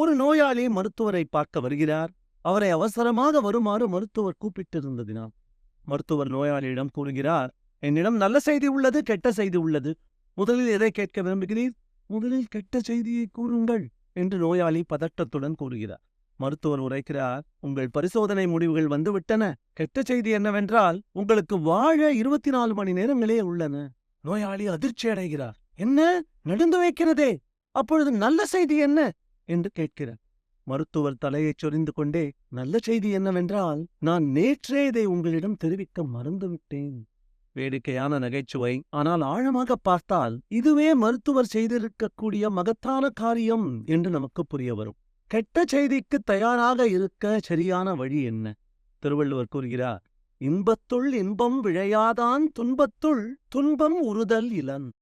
ஒரு நோயாளி மருத்துவரை பார்க்க வருகிறார். அவரை அவசரமாக வருமாறு மருத்துவர் கூப்பிட்டிருந்ததினால். மருத்துவர் நோயாளியிடம் கூறுகிறார் என்னிடம் நல்ல செய்தி உள்ளது கெட்ட செய்தி உள்ளது. முதலில் எதை கேட்க விரும்புகிறீர்? முதலில் கெட்ட செய்தியை கூறுங்கள் என்று நோயாளி பதட்டத்துடன் கூறுகிறார். மருத்துவர் உரைக்கிறார் உங்கள் பரிசோதனை முடிவுகள் வந்துவிட்டன. கெட்ட செய்தி என்னவென்றால் உங்களுக்கு வாழ இருபத்தி நாலு மணி நேரங்களே உள்ளன. நோயாளி அதிர்ச்சி அடைகிறார் என்ன? நடந்து வைக்கிறதே அப்பொழுது நல்ல செய்தி என்ன? என்று கேட்கிறார். மருத்துவர் தலையைச் சொரிந்து கொண்டே நல்ல செய்தி என்னவென்றால் நான் நேற்றே இதை உங்களிடம் தெரிவிக்க மறந்துவிட்டேன். வேடிக்கையான நகைச்சுவை. ஆனால் ஆழமாக பார்த்தால் இதுவே மருத்துவர் செய்திருக்கக்கூடிய மகத்தான காரியம் என்று நமக்கு புரிய வரும். கெட்ட செய்திக்கு தயாராக இருக்க சரியான வழி என்ன? திருவள்ளுவர் கூறுகிறார். இன்பத்துள் இன்பம் விழையாதான் துன்பத்துள் துன்பம் உறுதல் இலன்.